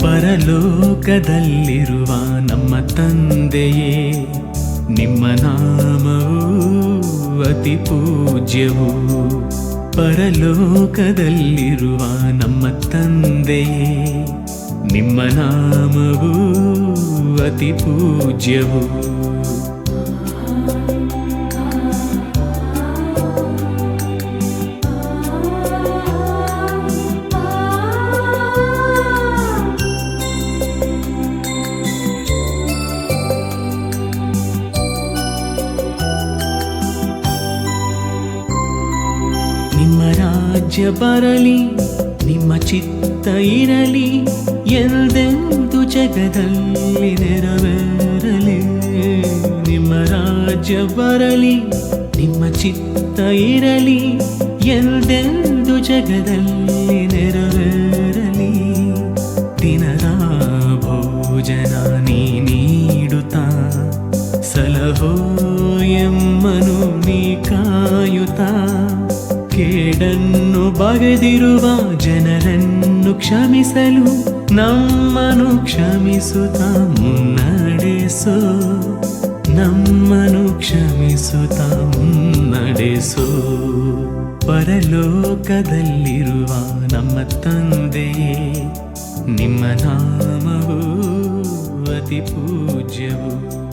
ಪರಲೋಕದಲ್ಲಿರುವ ನಮ್ಮ ತಂದೆಯೇ ನಿಮ್ಮ ನಾಮವು ಅತಿ ಪೂಜ್ಯವು. ಪರಲೋಕದಲ್ಲಿರುವ ನಮ್ಮ ತಂದೆಯೇ ನಿಮ್ಮ ನಾಮವು ಅತಿ ಪೂಜ್ಯವು. ನಿಮ್ಮ ರಾಜ್ಯ ಬರಲಿ ನಿಮ್ಮ ಚಿತ್ತ ಇರಲಿ ಎಂದೆಂದು ಜಗದಲ್ಲಿ ನೆರವೇರಲಿ ನಿಮ್ಮ ರಾಜ್ಯ ಬರಲಿ ನಿಮ್ಮ ಚಿತ್ತ ಇರಲಿ ಎಂದೆಂದು ಜಗದಲ್ಲಿ ನೆರವೇರಲಿ ದಿನದ ಭೋಜನ ನೀ ನೀಡುತ್ತಾ ಸಲಹೋ ಎಮ್ಮನು ನೀ ಕಾಯುತ್ತಾ ಕೇಡನ್ನು ಬಗೆದಿರುವ ಜನರನ್ನು ಕ್ಷಮಿಸಲು ನಮ್ಮನು ಕ್ಷಮಿಸುತ್ತ ಮುನ್ನಡೆಸೋ. ನಮ್ಮನು ಕ್ಷಮಿಸುತ್ತ ಮುನ್ನಡೆಸೋ. ಪರಲೋಕದಲ್ಲಿರುವ ನಮ್ಮ ತಂದೆಯೇ, ನಿಮ್ಮ ನಾಮವು ಅತಿ ಪೂಜ್ಯವು